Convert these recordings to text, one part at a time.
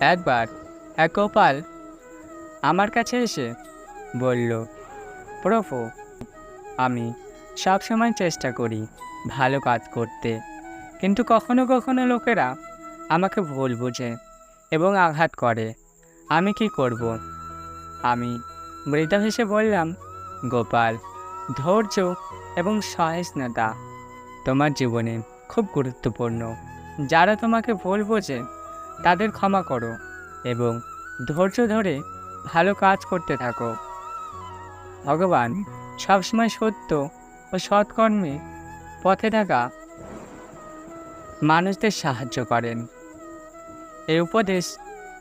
একবার এক গোপাল, আমার কাছে এসে বলল, প্রভু, আমি সবসময় চেষ্টা করি ভালো কাজ করতে, কিন্তু কখনো কখনো লোকেরা আমাকে ভুল বোঝে এবং আঘাত করে। আমি কি করব? আমি মৃত হেসে বললাম, গোপাল, ধৈর্য এবং সহিষ্ণুতা তোমার জীবনে খুব গুরুত্বপূর্ণ। যারা তোমাকে ভুল বোঝে তাদের ক্ষমা করো এবং ধৈর্য ধরে ভালো কাজ করতে থাকো। ভগবান সবসময় সত্য ও সৎকর্মে পথে থাকা মানুষদের সাহায্য করেন। এই উপদেশ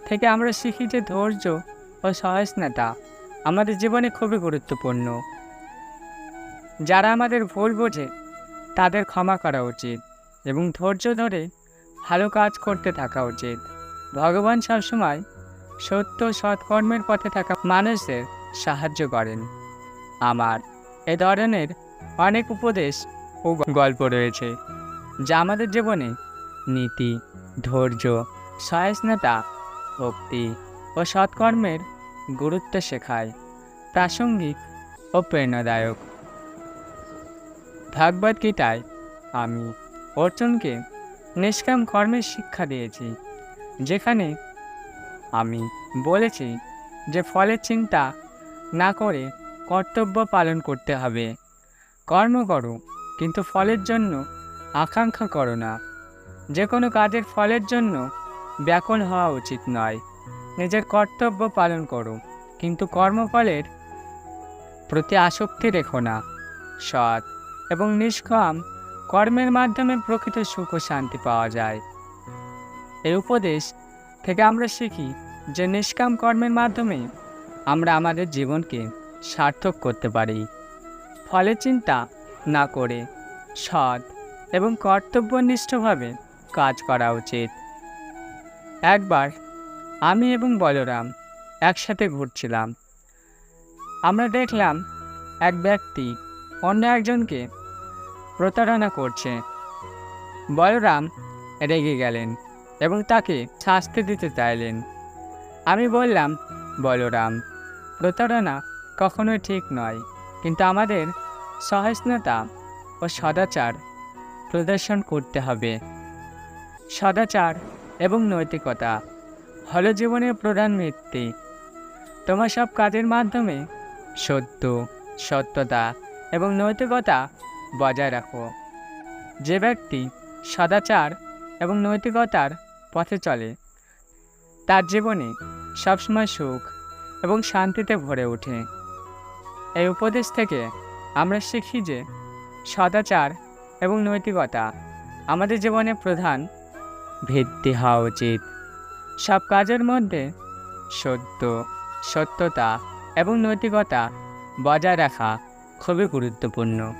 থেকে আমরা শিখি যে ধৈর্য ও সহিষ্ণুতা আমাদের জীবনে খুবই গুরুত্বপূর্ণ। যারা আমাদের ভুল বোঝে তাদের ক্ষমা করা উচিত এবং ধৈর্য ধরে ভালো কাজ করতে থাকা উচিত। ভগবান সবসময় সত্য সৎকর্মের পথে থাকা মানুষদের সাহায্য করেন। আমার এ ধরনের অনেক উপদেশ ও গল্প রয়েছে, যা আমাদের জীবনে নীতি, ধৈর্য, সহিষ্ণুতা, ভক্তি ও সৎকর্মের গুরুত্ব শেখায়, প্রাসঙ্গিক ও প্রেরণাদায়ক। ভাগবত গীতায় আমি অর্জুনকে নিষ্কাম কর্মের শিক্ষা দিয়েছি, যেখানে আমি বলেছি যে ফলের চিন্তা না করে কর্তব্য পালন করতে হবে। কর্ম করো, কিন্তু ফলের জন্য আকাঙ্ক্ষা করো না। যে কোনো কাজের ফলের জন্য ব্যাকুল হওয়া উচিত নয়। নিজের কর্তব্য পালন করো, কিন্তু কর্মফলের প্রতি আসক্তি রেখো না। সৎ এবং নিষ্কাম কর্মের মাধ্যমে প্রকৃত সুখ ও শান্তি পাওয়া যায়। এই উপদেশ থেকে আমরা শিখি যে নিষ্কাম কর্মের মাধ্যমে আমরা আমাদের জীবনকে সার্থক করতে পারি। ফলে চিন্তা না করে, সৎ এবং কর্তব্যনিষ্ঠভাবে কাজ করা উচিত। একবার আমি এবং বলরাম একসাথে ঘুরছিলাম। আমরা দেখলাম এক ব্যক্তি অন্য একজনকে প্রতারণা করছে। বলরাম রেগে গেলেন এবং তাকে শাস্তি দিতে চাইলেন। আমি বললাম, বলরাম, প্রতারণা কখনোই ঠিক নয়, কিন্তু আমাদের সহিষ্ণুতা ও সদাচার প্রদর্শন করতে হবে। সদাচার এবং নৈতিকতা হলো জীবনের প্রধান ভিত্তি। তোমার সব কাজের মাধ্যমে সত্য, সত্যতা এবং নৈতিকতা বজায় রাখো। যে ব্যক্তি সদাচার এবং নৈতিকতার পথে চলে, তার জীবনে সবসময় সুখ এবং শান্তিতে ভরে ওঠে। এই উপদেশ থেকে আমরা শিখি যে সদাচার এবং নৈতিকতা আমাদের জীবনে প্রধান ভিত্তি হওয়া উচিত। সব কাজের মধ্যে সত্য, সত্যতা এবং নৈতিকতা বজায় রাখা খুবই গুরুত্বপূর্ণ।